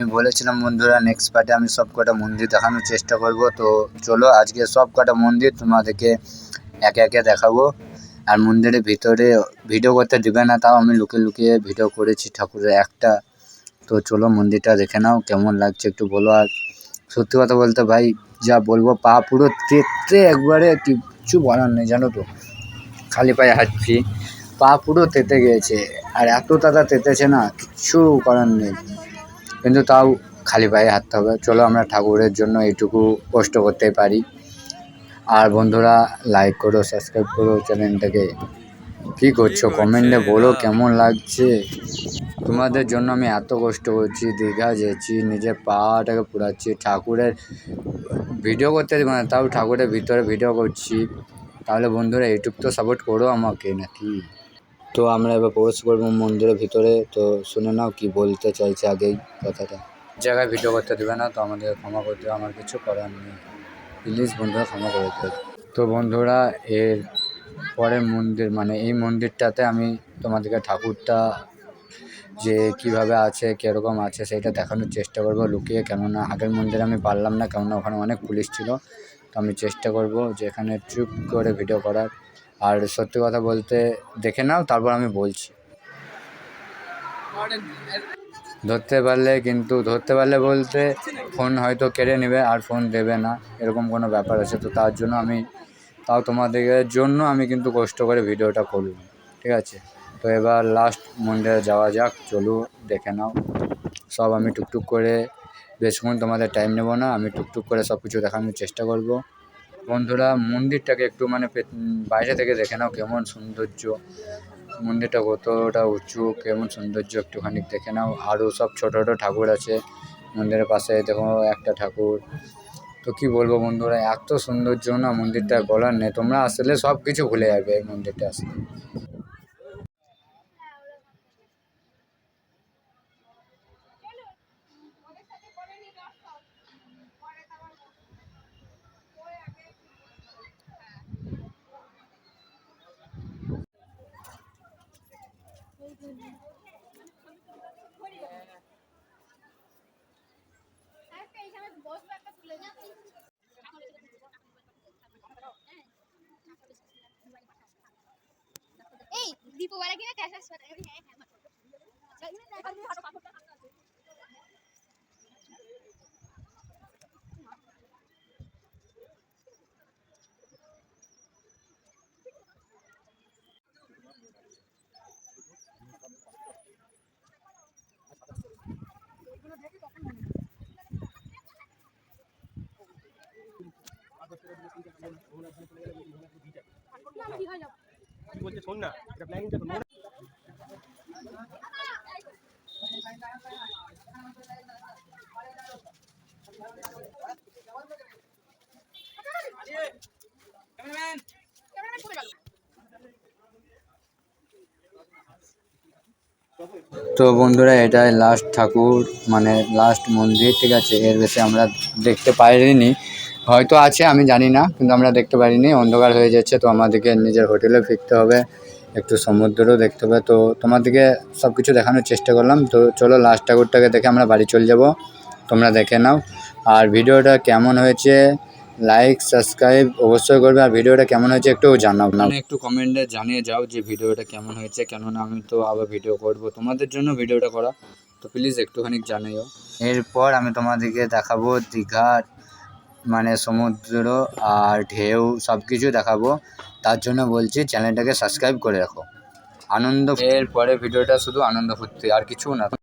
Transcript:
আমি বলেছিলাম, বন্ধুরা নেক্সট পার্টে আমি সব কটা মন্দির দেখানোর চেষ্টা করব। তো চলো, আজকে সব কটা মন্দির তোমাদেরকে একে একে দেখাবো। আর মন্দিরের ভিতরে ভিডিও করতে দেবে না, তাও আমি লুকিয়ে লুকিয়ে ভিডিও করেছি ঠাকুরের একটা। তো চলো, মন্দিরটা দেখে নাও, কেমন লাগছে একটু বলো। আর সত্যি কথা বলতে ভাই, যা বলব, পা পুরো তেতে একবারে কিচ্ছু বলার নেই, জানো তো। খালি পায়ে হাঁটছি, পা পুরো তেতে গিয়েছে। আর এত তাতা তেতেছে না, কিচ্ছু করার নেই। কিন্তু তাও খালি পায়ে হাঁটতে হবে। চলো আমরা ঠাকুরের জন্য এইটুকু কষ্ট করতে পারি। আর বন্ধুরা লাইক করো সাবস্ক্রাইব করো চ্যানেলটাকে। কি করছ? কমেন্টে বলো কেমন লাগছে? তোমাদের জন্য আমি এত কষ্ট করছি দীঘা যেছি নিজের পাটাকে পুরাচ্ছি ঠাকুরের ভিডিও করতে দেবো না তাও ঠাকুরের ভিতরে ভিডিও করছি। তাহলে বন্ধুরা ইউটিউব তো সাপোর্ট করো আমাকে নাকি? তো আমরা এবার প্রবেশ করব মন্দিরের ভিতরে। তো শুনে নাও কি বলতে চাইছে আগেই কথাটা। জায়গায় ভিডিও করতে দেবে না, তো আমাদের ক্ষমা করতে আমার কিছু করার নেই। প্লিজ বন্ধুরা ক্ষমা করে দেবে তো বন্ধুরা, এর পরের মন্দির মানে এই মন্দিরটাতে আমি তোমাদেরকে ঠাকুরটা যে কীভাবে আছে, কীরকম আছে, সেটা দেখানোর চেষ্টা করব। লুকিয়ে কেননা আগের মন্দিরে আমি পারলাম না, কেননা ওখানে অনেক পুলিশ ছিল। তো আমি চেষ্টা করব যে এখানে চুপ করে ভিডিও করার। আর সত্যি কথা বলতে দেখে নাও, তারপর আমি বলছি। ধরতে পারলে কিন্তু, ধরতে পারলে বলতে ফোন হয়তো কেড়ে নেবে আর ফোন দেবে না, এরকম কোনো ব্যাপার আছে। তো তার জন্য আমি, তাও তোমাদের জন্য আমি কিন্তু কষ্ট করে ভিডিওটা করলাম, ঠিক আছে? তো এবার লাস্ট মন্দিরে যাওয়া যাক চলো দেখে নাও। সব আমি টুকটুক করে, বেশিক্ষণ তোমাদের টাইম নেব না, আমি টুকটুক করে সব কিছু দেখানোর চেষ্টা করব। বন্ধুরা, মন্দিরটাকে একটু মানে বাইরে থেকে দেখে নাও কেমন সৌন্দর্য। মন্দিরটা কতটা উঁচু, কেমন সৌন্দর্য একটুখানি দেখে নাও। আরও সব ছোটো ছোটো ঠাকুর আছে। মন্দিরের পাশে দেখো একটা ঠাকুর। তো কী বলব বন্ধুরা, এত সৌন্দর্য না মন্দিরটা বলার নেই তোমরা আসলে সব কিছু ভুলে যাবে এই মন্দিরটা আসলে। দীপওয়ালা কিনা ক্যাশ আসবে হ্যাঁ হ্যাঁ কি হয় যাবে শোন না, এটা প্ল্যানিংটা তো তো বন্ধুরা, এটাই লাস্ট ঠাকুর মানে লাস্ট মন্দির, ঠিক আছে? এর বেশি আমরা দেখতে পারিনি হয়তো আছে আমি জানি না কিন্তু আমরা দেখতে পারিনি অন্ধকার হয়ে যাচ্ছে তো আমাদেরকে নিজের হোটেলে ফিরতে হবে একটু সমুদ্রও দেখতে হবে তো তোমাদেরকে সব কিছু দেখানোর চেষ্টা করলাম তো চলো লাস্ট ঠাকুরটাকে দেখে আমরা বাড়ি চলে যাব তোমরা দেখে নাও আর ভিডিওটা কেমন হয়েছে লাইক সাবস্ক্রাইব অবশ্যই করবে আর ভিডিওটা কেমন হয়েছে একটু জানাও না। একটু কমেন্টে জানিয়ে যাও যে ভিডিওটা কেমন হয়েছে কেননা আমি তো আবার ভিডিও করব তোমাদের জন্য ভিডিওটা করা তো প্লিজ একটুখানি জানিও। এরপর আমি তোমাদেরকে দেখাবো দীঘার মানে সমুদ্র আর ঢেউ সব কিছু দেখাবো। তার জন্য বলছি চ্যানেলটাকে সাবস্ক্রাইব করে রাখো। আনন্দ এর পরে ভিডিওটা শুধু আনন্দ ফুর্তি, আর কিছু না।